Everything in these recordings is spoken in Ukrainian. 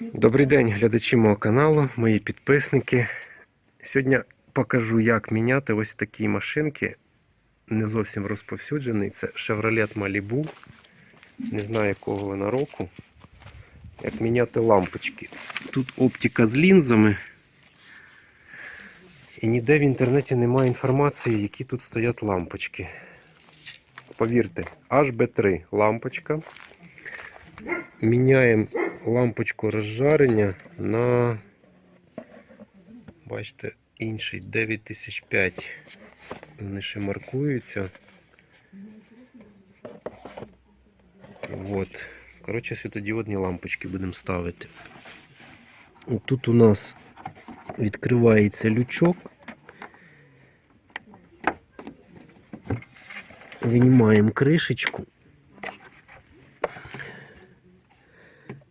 Добрий день, глядачі мого каналу, мої підписники. Сьогодні покажу, як міняти ось такі машинки. Не зовсім розповсюджений. Це Chevrolet Malibu. Не знаю якого вона року. Як міняти лампочки. Тут оптика з лінзами. І ніде в інтернеті немає інформації, які тут стоять лампочки. Повірте, HB3 лампочка. Міняємо лампочку розжарення на, бачите, інший 9005. Вони ще маркуються. От. Коротше, світодіодні лампочки будемо ставити. Тут у нас відкривається лючок. Винімаємо кришечку.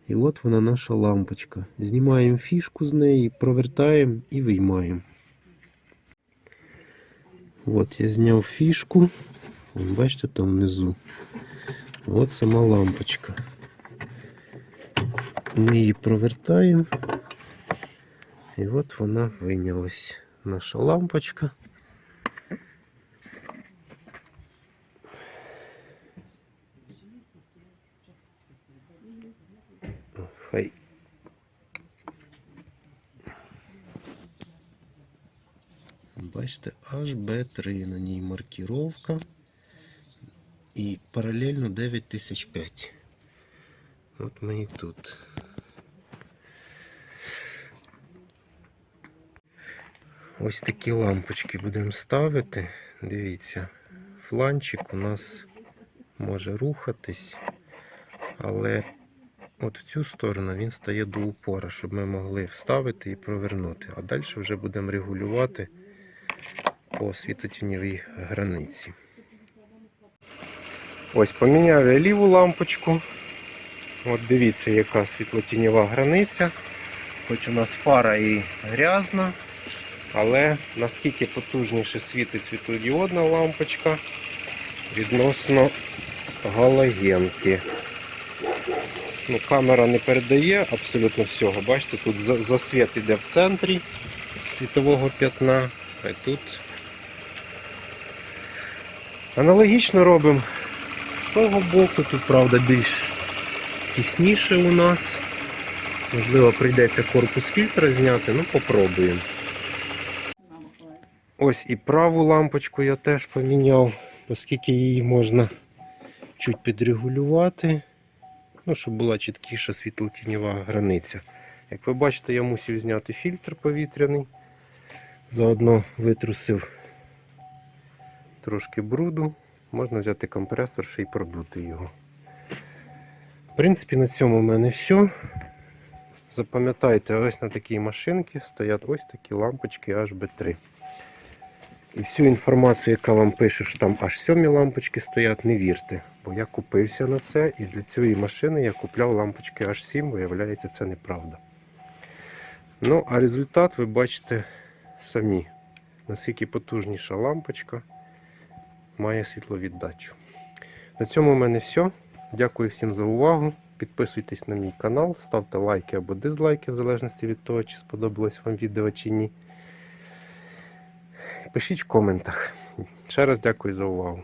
І от вона наша лампочка. Знімаємо фішку з неї, провертаємо і виймаємо. От я зняв фішку. Бачите, там внизу. От сама лампочка. Ми її провертаємо. І от вона вийнялась. Наша лампочка. Хай. Бачите, HB3 на ній маркіровка. І паралельно 9005. От ми і тут. Ось такі лампочки будемо ставити. Дивіться, фланчик у нас може рухатись, але От в цю сторону він стає до упора, щоб ми могли вставити і провернути. А далі вже будемо регулювати по світотіньовій границі. Ось поміняв я ліву лампочку. От дивіться, яка світлотіньова границя. Хоч у нас фара і грязна, але наскільки потужніше світить світлодіодна лампочка відносно галогенки. Ну, камера не передає абсолютно всього. Бачите, тут за- засвіт іде в центрі світового п'ятна, а тут аналогічно робимо з того боку. Тут, правда, більш тісніше у нас. Можливо, прийдеться корпус фільтра зняти, ну попробуємо. Ось і праву лампочку я теж поміняв, оскільки її можна чуть підрегулювати. Ну, щоб була чіткіша світлотіньова границя. Як ви бачите, я мусив зняти фільтр повітряний. Заодно витрусив трошки бруду. Можна взяти компресор ще й продути його. В принципі, на цьому в мене все. Запам'ятайте, ось на такій машинці стоять ось такі лампочки HB3. І всю інформацію, яка вам пише, що там аж сьомі лампочки стоять, не вірте. Бо я купився на це і для цієї машини я купляв лампочки аж 7, виявляється, це неправда. Ну, а результат ви бачите самі, наскільки потужніша лампочка має світловіддачу. На цьому в мене все. Дякую всім за увагу. Підписуйтесь на мій канал, ставте лайки або дизлайки, в залежності від того, чи сподобалось вам відео чи ні. Пишіть в коментах. Ще раз дякую за увагу.